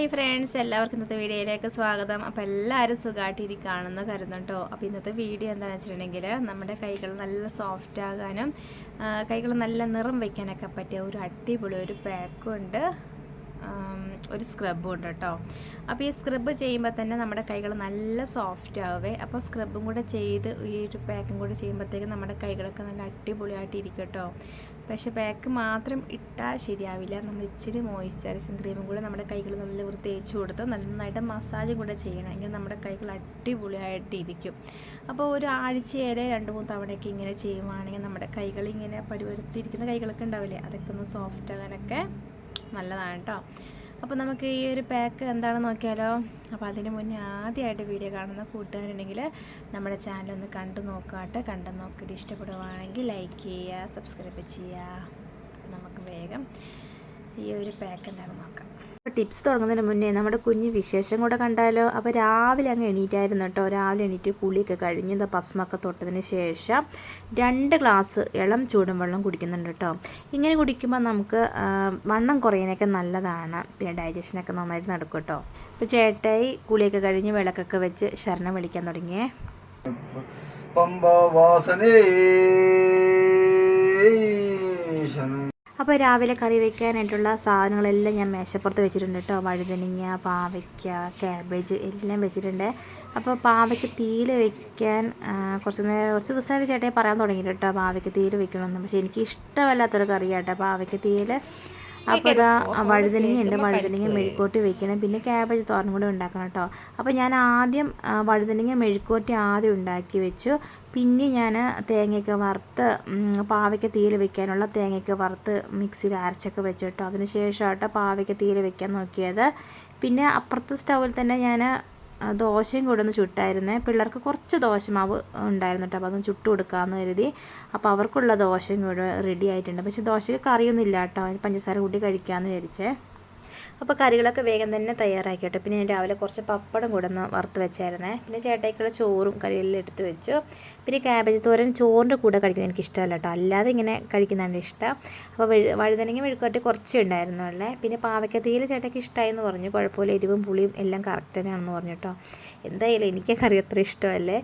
ഹേ friends എല്ലാവർക്കും ഇന്നത്തെ വീഡിയോയിലേക്ക് സ്വാഗതം. അപ്പോൾ എല്ലാവരും സുഖമായിട്ടിരിക്കുകയാണെന്ന് കരുതുന്നുണ്ടോ അപ്പോൾ ഇന്നത്തെ വീഡിയോ എന്താണെന്ന് വെച്ചിട്ടുണ്ടെങ്കിൽ നമ്മുടെ കൈകൾ നല്ല സോഫ്റ്റ് ആകാനും കൈകൾ നല്ല നിറം വയ്ക്കാനൊക്കെ പറ്റിയ ഒരു അടിപൊളി ഒരു പാക്കും ഉണ്ട്. ആം, ഒരു സ്ക്രബ് ഉണ്ട് കേട്ടോ. അപ്പോൾ ഈ സ്ക്രബ് ചെയ്യുമ്പോൾ തന്നെ നമ്മുടെ കൈകൾ നല്ല സോഫ്റ്റ് ആവേ. അപ്പോൾ സ്ക്രബും കൂടെ ചെയ്ത് ഈ ഒരു പാക്കും കൂടെ ചെയ്യുമ്പോഴത്തേക്കും നമ്മുടെ കൈകളൊക്കെ നല്ല അടിപൊളിയായിട്ട് ഇരിക്കും കേട്ടോ. പക്ഷേ പാക്ക് മാത്രം ഇട്ടാൽ ശരിയാവില്ല. നമ്മൾ ഇച്ചിരി മോയ്സ്ചറൈസിങ് ക്രീമും കൂടെ നമ്മുടെ കൈകൾ നല്ല വൃത്തി തേച്ച് കൊടുത്ത് നന്നായിട്ട് മസാജും കൂടെ ചെയ്യണം. എങ്കിൽ നമ്മുടെ കൈകൾ അടിപൊളിയായിട്ട് ഇരിക്കും. അപ്പോൾ ഒരു ആഴ്ചയേരെ രണ്ട് മൂന്ന് തവണയൊക്കെ ഇങ്ങനെ ചെയ്യുവാണെങ്കിൽ നമ്മുടെ കൈകളിങ്ങനെ പരുവരുത്തിയിരിക്കുന്ന കൈകളൊക്കെ ഉണ്ടാവില്ലേ? അതൊക്കെ ഒന്ന് സോഫ്റ്റ് ആകാനൊക്കെ നല്ലതാണ് കേട്ടോ അപ്പോൾ നമുക്ക് ഈ ഒരു പാക്ക് എന്താണെന്ന് നോക്കിയാലോ? അപ്പോൾ അതിന് മുന്നേ ആദ്യമായിട്ട് വീഡിയോ കാണുന്ന കൂട്ടുകാരുണ്ടെങ്കിൽ നമ്മുടെ ചാനൽ ഒന്ന് കണ്ടു നോക്കാട്ടെ. കണ്ടു നോക്കിയിട്ട് ഇഷ്ടപ്പെടുവാണെങ്കിൽ ലൈക്ക് ചെയ്യുക സബ്സ്ക്രൈബ് ചെയ്യുക. നമുക്ക് വേഗം ഈ ഒരു പാക്ക് എന്താണെന്ന് നോക്കാം. ടിപ്സ് തുടങ്ങുന്നതിന് മുന്നേ നമ്മുടെ കുഞ്ഞ് വിശേഷം കൂടെ കണ്ടാലോ? അപ്പോൾ രാവിലെ അങ്ങ് എണീറ്റായിരുന്നു കേട്ടോ. രാവിലെ എണീറ്റ് കുളിയൊക്കെ കഴിഞ്ഞ് എന്താ ഭസ്മൊക്കെ തൊട്ടതിന് ശേഷം രണ്ട് ഗ്ലാസ് ഇളം ചൂടും വെള്ളം കുടിക്കുന്നുണ്ട് കേട്ടോ. ഇങ്ങനെ കുടിക്കുമ്പോൾ നമുക്ക് വണ്ണം കുറയാനൊക്കെ നല്ലതാണ്. പിന്നെ ഡൈജഷനൊക്കെ നന്നായിട്ട് നടക്കും കേട്ടോ. അപ്പോൾ ചേട്ടായി കുളിയൊക്കെ കഴിഞ്ഞ് വിളക്കൊക്കെ വെച്ച് ശരണം വിളിക്കാൻ തുടങ്ങിയേ. പമ്പവാസനേ ശരണം അപ്പോൾ രാവിലെ കറി വെക്കാനായിട്ടുള്ള സാധനങ്ങളെല്ലാം ഞാൻ മേശപ്പുറത്ത് വെച്ചിട്ടുണ്ട് കേട്ടോ. വഴുതനങ്ങ പാവയ്ക്ക ക്യാബേജ് എല്ലാം വെച്ചിട്ടുണ്ട്. അപ്പോൾ പാവയ്ക്ക് തീയിൽ വെക്കാൻ കുറച്ച് നേരം കുറച്ച് ദിവസമായിട്ട് ചേട്ടയെ പറയാൻ തുടങ്ങിയിട്ട് കേട്ടോ പാവയ്ക്ക് തീയിൽ വെക്കണമെന്ന്. പക്ഷേ എനിക്ക് ഇഷ്ടമല്ലാത്തൊരു കറിയാട്ടോ പാവയ്ക്ക് തീയിൽ അപ്പോൾ ഇതാ വഴുതനങ്ങ ഉണ്ട് വഴുതനങ്ങ മെഴുക്കോട്ടി വെക്കണം. പിന്നെ ക്യാബേജ് തോരനും കൂടെ ഉണ്ടാക്കണം കേട്ടോ. അപ്പോൾ ഞാൻ ആദ്യം വഴുതനങ്ങ മെഴുക്കോട്ടി ആദ്യം ഉണ്ടാക്കി വെച്ചു. പിന്നെ ഞാൻ തേങ്ങയൊക്കെ വറുത്ത് പാവയ്ക്ക് പാവയ്ക്ക തീയിൽ വെക്കാനുള്ള തേങ്ങയൊക്കെ വറുത്ത് മിക്സിയിൽ അരച്ചൊക്കെ വെച്ചു കേട്ടോ. അതിന് ശേഷമാട്ടോ പാവയ്ക്ക തീയിൽ വെക്കാൻ നോക്കിയത്. പിന്നെ അപ്പുറത്തെ സ്റ്റൗവിൽ തന്നെ ഞാൻ ദോശയും കൂടെ ഒന്ന് ചുട്ടായിരുന്നേ. പിള്ളേർക്ക് കുറച്ച് ദോശമാവ് ഉണ്ടായിരുന്നു കേട്ടോ അപ്പോൾ അതൊന്ന് ചുട്ട് കൊടുക്കാമെന്ന് കരുതി. അപ്പോൾ അവർക്കുള്ള ദോശയും കൂടെ റെഡി ആയിട്ടുണ്ട്. പക്ഷേ ദോശയ്ക്ക് കറിയൊന്നും ഇല്ല കേട്ടോ. പഞ്ചസാര കൂട്ടി കഴിക്കാമെന്ന് വിചാരിച്ചേ. അപ്പോൾ കറികളൊക്കെ വേഗം തന്നെ തയ്യാറാക്കി കേട്ടോ പിന്നെ ഞാൻ രാവിലെ കുറച്ച് പപ്പടം കൂടെ ഒന്ന് വറുത്ത് വെച്ചായിരുന്നേ പിന്നെ ചേട്ടായിക്കുള്ള ചോറും കറിയെല്ലാം എടുത്ത് വെച്ചു. പിന്നെ ക്യാബേജ് തോരൻ ചോറിന്റെ കൂടെ കഴിക്കുന്നത് എനിക്ക് ഇഷ്ടമല്ല കേട്ടോ. അല്ലാതെ ഇങ്ങനെ കഴിക്കുന്നതാണ് ഇഷ്ടം. അപ്പോൾ വഴു വഴുതനങ്ങ കുറച്ചേ ഉണ്ടായിരുന്നു അല്ലേ പിന്നെ പാവയ്ക്കത്തിയിൽ ചേട്ടയ്ക്ക് ഇഷ്ടമായെന്ന് പറഞ്ഞു. കുഴപ്പമില്ല എരിവും പുളിയും എല്ലാം കറക്റ്റ് തന്നെയാണെന്ന് പറഞ്ഞു കേട്ടോ. എന്തായാലും എനിക്ക് കറി അത്ര ഇഷ്ടമല്ലേ?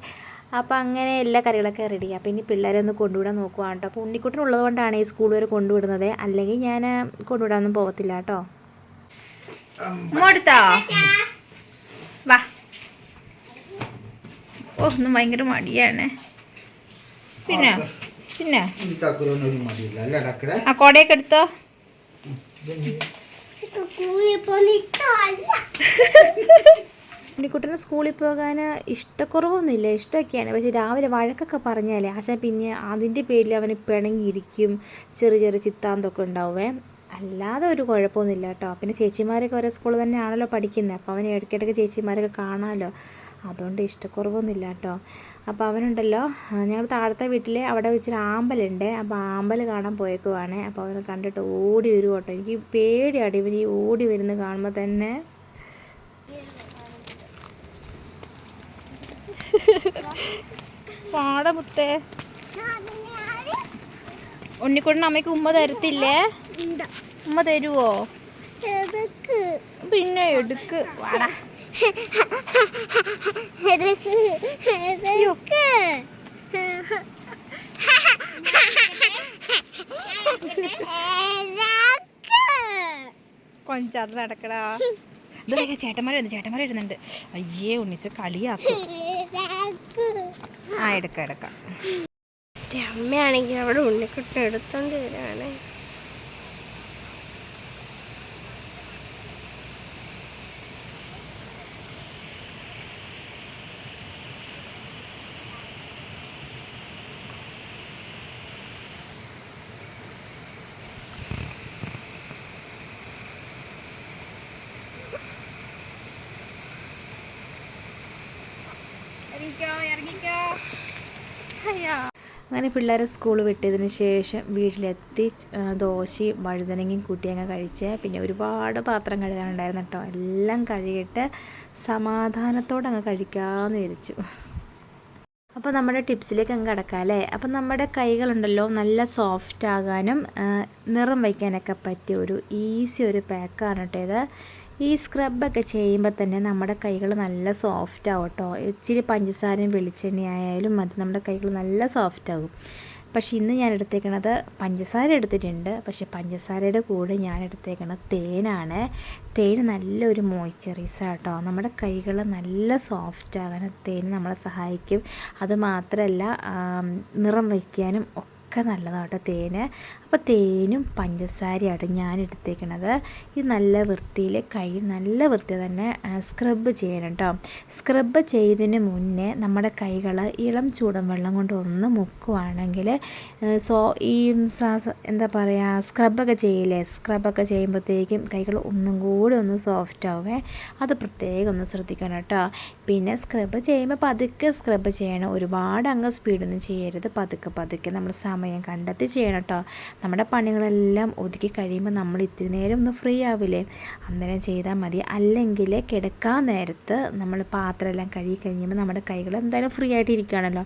അപ്പോൾ അങ്ങനെ എല്ലാ കറികളൊക്കെ റെഡി അപ്പോൾ ഇനി പിള്ളേരെ ഒന്ന് കൊണ്ടുവിടാൻ നോക്കുവാണ് കേട്ടോ. അപ്പോൾ ഉണ്ണിക്കുട്ടനുള്ളത് ഈ സ്കൂൾ വരെ കൊണ്ടുവിടുന്നത്. അല്ലെങ്കിൽ ഞാൻ കൊണ്ടുവിടാനൊന്നും പോകത്തില്ല കേട്ടോ. മോടുത്താ വാ. ഓ ഒന്നും ഭയങ്കര മടിയാണ്. പിന്നെ? പിന്നെ? ആ കൊടയൊക്കെ എടുത്തോ? ഉണ്ണിക്കുട്ടന് സ്കൂളിൽ പോകാൻ ഇഷ്ടക്കുറവൊന്നുമില്ല. ഇഷ്ടമൊക്കെയാണ്. പക്ഷെ രാവിലെ വഴക്കൊക്കെ പറഞ്ഞാലേ ആശാ പിന്നെ അതിന്റെ പേരിൽ അവന് പിണങ്ങിയിരിക്കും. ചെറിയ ചെറിയ ചിത്താന്തൊക്കെ ഉണ്ടാവുമേ അല്ലാതെ ഒരു കുഴപ്പമൊന്നുമില്ല കേട്ടോ. പിന്നെ ചേച്ചിമാരൊക്കെ ഒരേ സ്കൂളിൽ തന്നെയാണല്ലോ പഠിക്കുന്നത് അപ്പോൾ അവന് ഇടയ്ക്കിടയ്ക്ക് ചേച്ചിമാരൊക്കെ കാണാമല്ലോ. അതുകൊണ്ട് ഇഷ്ടക്കുറവൊന്നുമില്ല കേട്ടോ. അപ്പോൾ അവനുണ്ടല്ലോ ഞങ്ങൾ താഴത്തെ വീട്ടിൽ അവിടെ വെച്ചൊരു ആമ്പലുണ്ട്. അപ്പോൾ ആമ്പൽ കാണാൻ പോയേക്കുവാണ്. അപ്പോൾ അവനെ കണ്ടിട്ട് ഓടി വരും കേട്ടോ. എനിക്ക് പേടിയാണ് ഇവൻ ഈ ഓടി വരുന്നത് കാണുമ്പോൾ തന്നെ. പാടമുത്തേ ഉണ്ണിക്കുട്ടൻ അമ്മയ്ക്ക് ഉമ്മ തരത്തില്ലേ? ഉമ്മ തരുവോ? പിന്നെ എടുക്ക്. വാടാ. കൊഞ്ചാത് നടക്കടാ. ഇതൊക്കെ ചേട്ടന്മാർ വരുന്നു ചേട്ടന്മാർ വരുന്നുണ്ട്. അയ്യേ ഉണ്ണിച്ച് കളിയാക്കും. ആ എടുക്കാം എടുക്കാം. അമ്മയാണെങ്കിൽ അവിടെ ഉണ്ണിക്കുട്ടൻ എടുത്തോണ്ട് വരാണ് അങ്ങനെ പിള്ളേരെ സ്കൂൾ വിട്ടതിന് ശേഷം വീട്ടിലെത്തി ദോശയും വഴുതനങ്ങയും കൂട്ടി അങ്ങ് കഴിച്ച് പിന്നെ ഒരുപാട് പാത്രം കഴുകാനുണ്ടായിരുന്നു കേട്ടോ. എല്ലാം കഴുകിയിട്ട് സമാധാനത്തോടെ അങ്ങ് കഴിക്കാമെന്ന് വിചാരിച്ചു. അപ്പോൾ നമ്മുടെ ടിപ്സിലേക്ക് അങ്ങ് കിടക്കാം അല്ലേ? അപ്പോൾ നമ്മുടെ കൈകളുണ്ടല്ലോ നല്ല സോഫ്റ്റ് ആകാനും നിറം വയ്ക്കാനൊക്കെ പറ്റിയ ഒരു ഈസി ഒരു പാക്കാണ് കേട്ടോ ഇത്. ഈ സ്ക്രബൊക്കെ ചെയ്യുമ്പോൾ തന്നെ നമ്മുടെ കൈകൾ നല്ല സോഫ്റ്റ് ആവും കേട്ടോ ഇച്ചിരി പഞ്ചസാരയും വെളിച്ചെണ്ണയായാലും അത് നമ്മുടെ കൈകൾ നല്ല സോഫ്റ്റ് ആകും പക്ഷേ ഇന്ന് ഞാൻ എടുത്തേക്കണത് പഞ്ചസാര എടുത്തിട്ടുണ്ട്. പക്ഷേ പഞ്ചസാരയുടെ കൂടെ ഞാൻ എടുത്തേക്കണത് തേനാണ്. തേൻ നല്ലൊരു മോയ്സ്ചറൈസർ കേട്ടോ നമ്മുടെ കൈകൾ നല്ല സോഫ്റ്റ് ആകാൻ തേൻ നമ്മളെ സഹായിക്കും. അതുമാത്രമല്ല നിറം വയ്ക്കാനും ഒക്കെ നല്ലതാണ് കേട്ടോ തേന്. അപ്പോൾ തേനും പഞ്ചസാരയാണ് ഞാൻ എടുത്തേക്കണത് ഇത് നല്ല വൃത്തിയിൽ കൈ നല്ല വൃത്തി തന്നെ സ്ക്രബ് ചെയ്യണം കേട്ടോ സ്ക്രബ് ചെയ്തതിന് മുന്നേ നമ്മുടെ കൈകൾ ഇളം ചൂടൻ വെള്ളം കൊണ്ട് ഒന്ന് മുക്കുവാണെങ്കിൽ സോ ഈ എന്താ പറയുക സ്ക്രബൊക്കെ ചെയ്യില്ലേ? സ്ക്രബൊക്കെ ചെയ്യുമ്പോഴത്തേക്കും കൈകൾ ഒന്നും കൂടി ഒന്ന് സോഫ്റ്റ് ആവേ. അത് പ്രത്യേകം ഒന്ന് ശ്രദ്ധിക്കണം കേട്ടോ പിന്നെ സ്ക്രബ് ചെയ്യുമ്പോൾ പതുക്കെ സ്ക്രബ് ചെയ്യണം. ഒരുപാട് അങ്ങ് സ്പീഡൊന്നും ചെയ്യരുത്. പതുക്കെ പതുക്കെ. നമ്മൾ സമയം കണ്ടെത്തി ചെയ്യണം കേട്ടോ നമ്മുടെ പണികളെല്ലാം ഒതുക്കി കഴിയുമ്പോൾ നമ്മൾ ഇത്തിരി നേരം ഒന്ന് ഫ്രീ ആവില്ലേ? അന്നേരം ചെയ്താൽ മതി. അല്ലെങ്കിൽ കിടക്കാൻ നേരത്ത് നമ്മൾ പാത്രമെല്ലാം കഴുകി കഴിയുമ്പോൾ നമ്മുടെ കൈകൾ എന്തായാലും ഫ്രീ ആയിട്ട് ഇരിക്കുകയാണല്ലോ.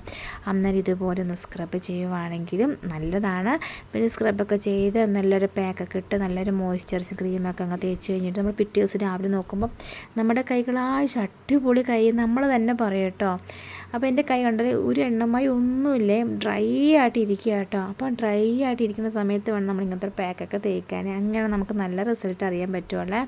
അന്നേരം ഇതുപോലെ ഒന്ന് സ്ക്രബ് ചെയ്യുവാണെങ്കിലും നല്ലതാണ്. പിന്നെ സ്ക്രബൊക്കെ ചെയ്ത് നല്ലൊരു പാക്കൊക്കെ ഇട്ട് നല്ലൊരു മോയ്സ്ചറൈസ് ക്രീമൊക്കെ അങ്ങ് തേച്ച് കഴിഞ്ഞിട്ട് നമ്മൾ പിറ്റേ ദിവസം രാവിലെ നോക്കുമ്പോൾ നമ്മുടെ കൈകളായി അടിപൊളി കൈ നമ്മൾ തന്നെ പറയും കേട്ടോ അപ്പോൾ എന്റെ കൈ കണ്ടാൽ ഒരു എണ്ണമായി ഒന്നുമില്ലേ? ഡ്രൈ ആയിട്ട് ഇരിക്കുക കേട്ടോ അപ്പോൾ ഡ്രൈ ആയിട്ട് ഇരിക്കുന്ന സമയത്ത് വേണം നമ്മൾ ഇങ്ങനത്തെ പാക്കൊക്കെ തേക്കാൻ. അങ്ങനെ നമുക്ക് നല്ല റിസൾട്ട് അറിയാൻ പറ്റുമല്ലേ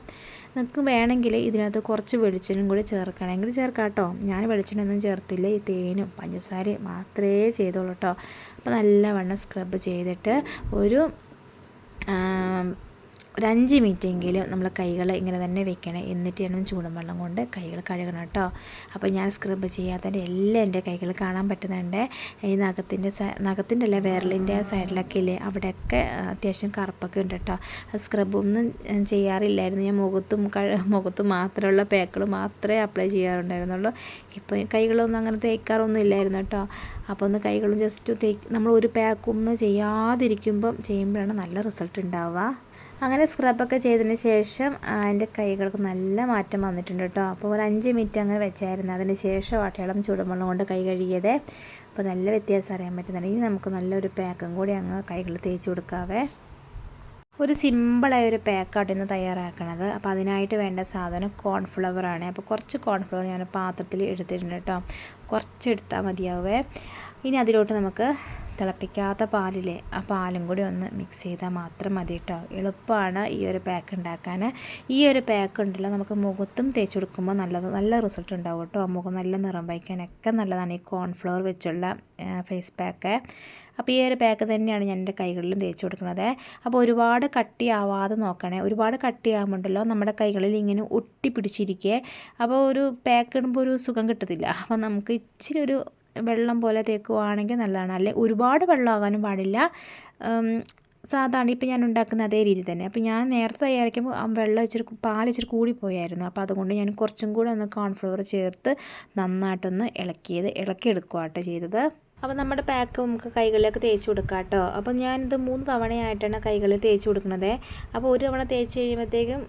നിങ്ങൾക്ക് വേണമെങ്കിൽ ഇതിനകത്ത് കുറച്ച് വെളിച്ചെണ്ണയും കൂടി ചേർക്കണമെങ്കിൽ ചേർക്കാം കേട്ടോ ഞാൻ വെളിച്ചെണ്ണ ഒന്നും ചേർത്തില്ല. ഈ തേനും പഞ്ചസാരയും മാത്രമേ ചെയ്തോളൂ കേട്ടോ അപ്പോൾ നല്ലവണ്ണം സ്ക്രബ് ചെയ്തിട്ട് ഒരു ഒരു അഞ്ച് മിനിറ്റെങ്കിലും നമ്മൾ കൈകൾ ഇങ്ങനെ തന്നെ വെക്കണം. എന്നിട്ട് വേണം ചൂടും വെള്ളം കൊണ്ട് കൈകൾ കഴുകണം കേട്ടോ. അപ്പോൾ ഞാൻ സ്ക്രബ് ചെയ്യാത്തതിന്റെ എല്ലാം എന്റെ കൈകൾ കാണാൻ പറ്റുന്നുണ്ട്. ഈ നഖത്തിന്റെ നഖത്തിന്റെ അല്ല വിരലിന്റെ സൈഡിലൊക്കെ ഇല്ലേ അവിടെയൊക്കെ അത്യാവശ്യം കറുപ്പൊക്കെ ഉണ്ട് കേട്ടോ. സ്ക്രബൊന്നും ചെയ്യാറില്ലായിരുന്നു. ഞാൻ മുഖത്തും മുഖത്തും മാത്രമുള്ള പാക്കുകൾ മാത്രമേ അപ്ലൈ ചെയ്യാറുണ്ടായിരുന്നുള്ളൂ. ഇപ്പോൾ കൈകളൊന്നും അങ്ങനെ തേക്കാറൊന്നും ഇല്ലായിരുന്നു കേട്ടോ. അപ്പോൾ ഒന്ന് കൈകളും ജസ്റ്റ് തേക്ക് നമ്മൾ ഒരു പാക്കൊന്നും ചെയ്യാതിരിക്കുമ്പം ചെയ്യുമ്പോഴാണ് നല്ല റിസൾട്ട് ഉണ്ടാവുക. അങ്ങനെ സ്ക്രബൊക്കെ ചെയ്തതിന് ശേഷം എന്റെ കൈകൾക്ക് നല്ല മാറ്റം വന്നിട്ടുണ്ട് കേട്ടോ അപ്പോൾ ഒരു അഞ്ച് മിനിറ്റ് അങ്ങനെ വെച്ചായിരുന്നു. അതിന് ശേഷം വാട്ടയിളം ചൂടുവെള്ളം കൊണ്ട് കൈ കഴുകിയത്. അപ്പോൾ നല്ല വ്യത്യാസം അറിയാൻ പറ്റുന്നുണ്ട്. ഇനി നമുക്ക് നല്ലൊരു പാക്കും കൂടി അങ്ങ് കൈകൾ തേച്ച് കൊടുക്കാവേ. ഒരു സിമ്പിളായ ഒരു പാക്കാട്ടോ ഇന്ന് തയ്യാറാക്കണത്. അപ്പോൾ അതിനായിട്ട് വേണ്ട സാധനം കോൺഫ്ലവർ ആണ്. അപ്പോൾ കുറച്ച് കോൺഫ്ലവർ ഞാൻ പാത്രത്തിൽ എടുത്തിട്ടുണ്ട് കേട്ടോ കുറച്ച് എടുത്താൽ മതിയാവേ. ഇനി അതിലോട്ട് നമുക്ക് തിളപ്പിക്കാത്ത പാലിലെ ആ പാലും കൂടി ഒന്ന് മിക്സ് ചെയ്താൽ മാത്രം മതി കേട്ടോ എളുപ്പമാണ് ഈ ഒരു പാക്ക് ഉണ്ടാക്കാൻ ഈ ഒരു പാക്ക് ഉണ്ടല്ലോ നമുക്ക് മുഖത്തും തേച്ച് കൊടുക്കുമ്പോൾ നല്ലത് നല്ല റിസൾട്ട് ഉണ്ടാവും കേട്ടോ മുഖം നല്ല നിറം വയ്ക്കാനൊക്കെ നല്ലതാണ് ഈ കോൺഫ്ലവർ വെച്ചുള്ള ഫേസ് പാക്ക് അപ്പോൾ ഈ ഒരു പാക്ക് തന്നെയാണ് ഞാൻ എന്റെ കൈകളിലും തേച്ച് കൊടുക്കുന്നത്. അപ്പോൾ ഒരുപാട് കട്ടിയാവാതെ നോക്കണേ. ഒരുപാട് കട്ടിയാകുമ്പോണ്ടല്ലോ നമ്മുടെ കൈകളിൽ ഇങ്ങനെ ഒട്ടി പിടിച്ചിരിക്കേ അപ്പോൾ ഒരു പാക്ക് ഇടുമ്പോൾ ഒരു സുഖം കിട്ടത്തില്ല. അപ്പോൾ നമുക്ക് ഇച്ചിരി ഒരു വെള്ളം പോലെ തേക്കുവാണെങ്കിൽ നല്ലതാണ്. അല്ലെ ഒരുപാട് വെള്ളമാകാനും പാടില്ല. സാധാരണ ഇപ്പം ഞാൻ ഉണ്ടാക്കുന്ന അതേ രീതി തന്നെ. അപ്പോൾ ഞാൻ നേരത്തെ തയ്യാറാക്കുമ്പോൾ വെള്ളം ഇച്ചിരി പാൽ ഇച്ചിരി കൂടിപ്പോയായിരുന്നു അപ്പോൾ അതുകൊണ്ട് ഞാൻ കുറച്ചും കൂടെ ഒന്ന് കോൺഫ്ലവർ ചേർത്ത് നന്നായിട്ടൊന്ന് ഇളക്കിയത് ഇളക്കിയെടുക്കുക കേട്ടോ ചെയ്തത്. അപ്പോൾ നമ്മുടെ പാക്ക് നമുക്ക് കൈകളിലേക്ക് തേച്ച് കൊടുക്കാം കേട്ടോ അപ്പോൾ ഞാനിത് മൂന്ന് തവണയായിട്ടാണ് കൈകളിൽ തേച്ച് കൊടുക്കുന്നത്. അപ്പോൾ ഒരു തവണ തേച്ച് കഴിയുമ്പോഴത്തേക്കും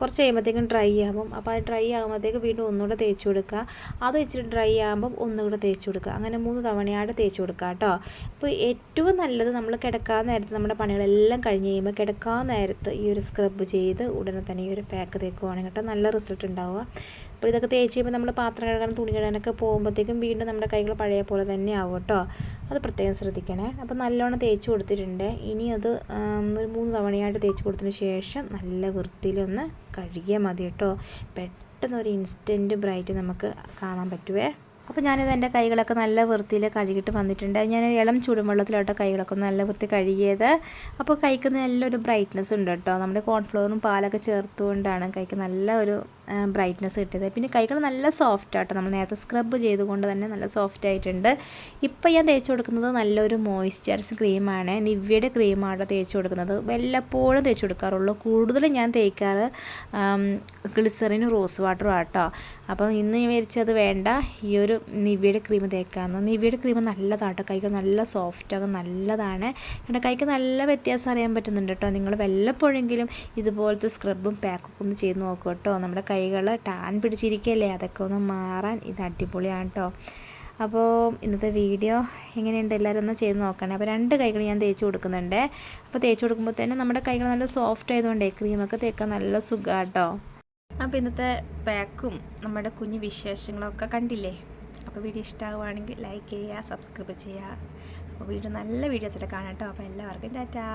കുറച്ച് കഴിയുമ്പോഴത്തേക്കും ഡ്രൈ ആകും അപ്പോൾ ആ ഡ്രൈ ആകുമ്പോഴത്തേക്കും വീണ്ടും ഒന്നുകൂടെ തേച്ച് കൊടുക്കുക അത് ഇച്ചിരി ഡ്രൈ ആകുമ്പം ഒന്നുകൂടെ തേച്ച് കൊടുക്കുക അങ്ങനെ മൂന്ന് തവണയായിട്ട് തേച്ച് കൊടുക്കുക കേട്ടോ അപ്പോൾ ഏറ്റവും നല്ലത് നമ്മൾ കിടക്കാൻ നേരത്ത് നമ്മുടെ പണികളെല്ലാം കഴിഞ്ഞ് കഴിയുമ്പോൾ കിടക്കാൻ നേരത്ത് ഈ ഒരു സ്ക്രബ് ചെയ്ത് ഉടനെ തന്നെ ഈ ഒരു പാക്ക് തേക്കുവാണെങ്കിൽ കേട്ടോ നല്ല റിസൾട്ട് ഉണ്ടാവുക. അപ്പോൾ ഇതൊക്കെ തേച്ച് കഴിയുമ്പോൾ നമ്മൾ പാത്രം കഴുകാൻ തുണി കഴുകാനൊക്കെ പോകുമ്പോഴത്തേക്കും വീണ്ടും നമ്മുടെ കൈകൾ പഴയ പോലെ തന്നെ ആവും കേട്ടോ. അത് പ്രത്യേകം ശ്രദ്ധിക്കണേ. അപ്പോൾ നല്ലോണം തേച്ച് കൊടുത്തിട്ടുണ്ട്. ഇനി അത് ഒരു മൂന്ന് തവണയായിട്ട് തേച്ച് കൊടുത്തതിന് ശേഷം നല്ല വൃത്തിയിലൊന്ന് കഴുകിയാൽ മതി കേട്ടോ. പെട്ടെന്ന് ഒരു ഇൻസ്റ്റന്റ് ബ്രൈറ്റ് നമുക്ക് കാണാൻ പറ്റുവേ. അപ്പോൾ ഞാനിത് എന്റെ കൈകളൊക്കെ നല്ല വൃത്തിയിൽ കഴുകിയിട്ട് വന്നിട്ടുണ്ട്. ഞാൻ ഇളം ചൂടുവെള്ളത്തിലോട്ടോ കൈകളൊക്കെ നല്ല വൃത്തി കഴുകിയത്. അപ്പോൾ കൈക്ക് നല്ലൊരു ബ്രൈറ്റ്നസ് ഉണ്ട് കേട്ടോ. നമ്മുടെ കോൺഫ്ലോറും പാലൊക്കെ ചേർത്തുകൊണ്ടാണ് കൈക്ക് നല്ല ഒരു ബ്രൈറ്റ്നസ് കിട്ടിയത്. പിന്നെ കൈകൾ നല്ല സോഫ്റ്റ് ആട്ടോ. നമ്മൾ നേരത്തെ സ്ക്രബ് ചെയ്തുകൊണ്ട് തന്നെ നല്ല സോഫ്റ്റ് ആയിട്ടുണ്ട്. ഇപ്പോൾ ഞാൻ തേച്ച് കൊടുക്കുന്നത് നല്ലൊരു മോയ്സ്ചറൈസ് ക്രീമാണ് നിവ്യയുടെ ക്രീമാണ് തേച്ച് കൊടുക്കുന്നത്. വല്ലപ്പോഴും തേച്ച് കൊടുക്കാറുള്ളൂ. കൂടുതലും ഞാൻ തേക്കാറ് ഗ്ലിസറിനും റോസ് വാട്ടറും ആട്ടോ. അപ്പം ഇന്ന് വിചാരിച്ചത് വേണ്ട. ഈ ഒരു നിവ്യയുടെ ക്രീം തേക്കാമെന്ന് നിവ്യയുടെ ക്രീം നല്ലതാട്ടോ. കൈകൾ നല്ല സോഫ്റ്റ് ആകും നല്ലതാണ്. എന്റെ കൈക്ക് നല്ല വ്യത്യാസം അറിയാൻ പറ്റുന്നുണ്ട് കേട്ടോ. നിങ്ങൾ വല്ലപ്പോഴെങ്കിലും ഇതുപോലത്തെ സ്ക്രബും പാക്കൊക്കെ ഒന്ന് ചെയ്ത് നോക്കൂ കേട്ടോ. നമ്മുടെ കൈകൾ ടാൻ പിടിച്ചിരിക്കുകയല്ലേ അതൊക്കെ ഒന്ന് മാറാൻ ഇത് അടിപൊളിയാണ് കേട്ടോ അപ്പോൾ ഇന്നത്തെ വീഡിയോ എങ്ങനെയുണ്ട്? എല്ലാവരും ഒന്ന് ചെയ്ത് നോക്കണേ. അപ്പോൾ രണ്ട് കൈകൾ ഞാൻ തേച്ച് കൊടുക്കുന്നുണ്ട്. അപ്പോൾ തേച്ച് കൊടുക്കുമ്പോൾ തന്നെ നമ്മുടെ കൈകൾ നല്ല സോഫ്റ്റ് ആയതുകൊണ്ടേ ക്രീമൊക്കെ തേക്കാൻ നല്ല സുഖമാണ് കേട്ടോ അപ്പോൾ ഇന്നത്തെ പാക്കും നമ്മുടെ കുഞ്ഞു വിശേഷങ്ങളൊക്കെ കണ്ടില്ലേ? അപ്പോൾ വീഡിയോ ഇഷ്ടമാകുവാണെങ്കിൽ ലൈക്ക് ചെയ്യുക സബ്സ്ക്രൈബ് ചെയ്യുക. അപ്പോൾ വീഡിയോ നല്ല വീഡിയോസായിട്ട് കാണാം കേട്ടോ അപ്പോൾ എല്ലാവർക്കും ടാറ്റാ.